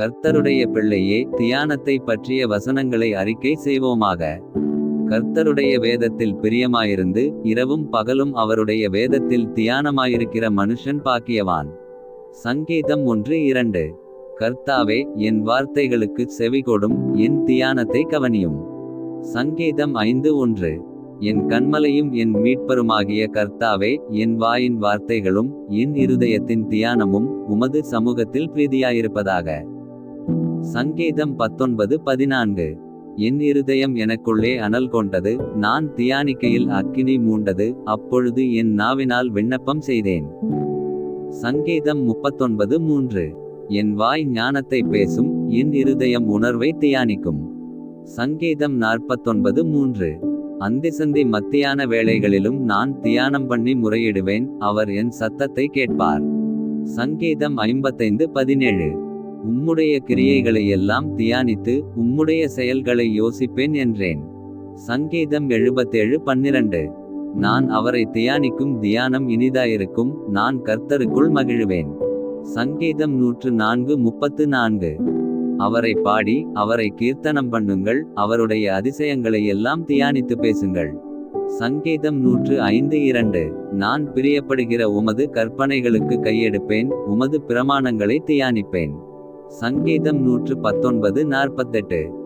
கர்த்தருடைய பிள்ளையே தியானத்தை பற்றிய வசனங்களை அறிக்கை செய்வோமாக. கர்த்தருடைய வேதத்தில் பிரியமாயிருந்து இரவும் பகலும் அவருடைய வேதத்தில் தியானமாயிருக்கிற மனுஷன் பாக்கியவான். சங்கீதம் ஒன்று இரண்டு. கர்த்தாவே என் வார்த்தைகளுக்கு செவிகொடும் என் தியானத்தை கவனியும். சங்கீதம் ஐந்து ஒன்று. என் கண்மலையும் என் மீட்பருமாகிய கர்த்தாவே என் வாயின் வார்த்தைகளும் என் இருதயத்தின் தியானமும் உமது சமூகத்தில் பிரீதியாயிருப்பதாக. சங்கீதம் பத்தொன்பது பதினான்கு. என் இருதயம் எனக்குள்ளே அனல் கொண்டது நான் தியானிக்கையில் அக்கினி மூண்டது அப்பொழுது என் நாவினால் விண்ணப்பம் செய்தேன். சங்கீதம் முப்பத்தொன்பது மூன்று. என் வாய் ஞானத்தை பேசும் என் இருதயம் உணர்வை தியானிக்கும். சங்கீதம் நாற்பத்தொன்பது மூன்று. அந்திசந்தி மத்தியான வேளைகளிலும் நான் தியானம் பண்ணி முறையிடுவேன் அவர் என் சத்தத்தை கேட்பார். சங்கீதம் ஐம்பத்தைந்து பதினேழு. உம்முடைய கிரியைகளை எல்லாம் தியானித்து உம்முடைய செயல்களை யோசிப்பேன் என்றேன். சங்கீதம் எழுபத்தேழு பன்னிரண்டு. நான் அவரை தியானிக்கும் தியானம் இனிதாயிருக்கும் நான் கர்த்தருக்குள் மகிழுவேன். சங்கீதம் நூற்று நான்கு முப்பத்து நான்கு. அவரை பாடி அவரை கீர்த்தனம் பண்ணுங்கள் அவருடைய அதிசயங்களை எல்லாம் தியானித்து பேசுங்கள். சங்கீதம் நூற்று ஐந்து இரண்டு. நான் பிரியப்படுகிற உமது கற்பனைகளுக்கு கையெடுப்பேன் உமது பிரமாணங்களை தியானிப்பேன். சங்கீதம் நூற்று பத்தொன்பது நாற்பத்தெட்டு.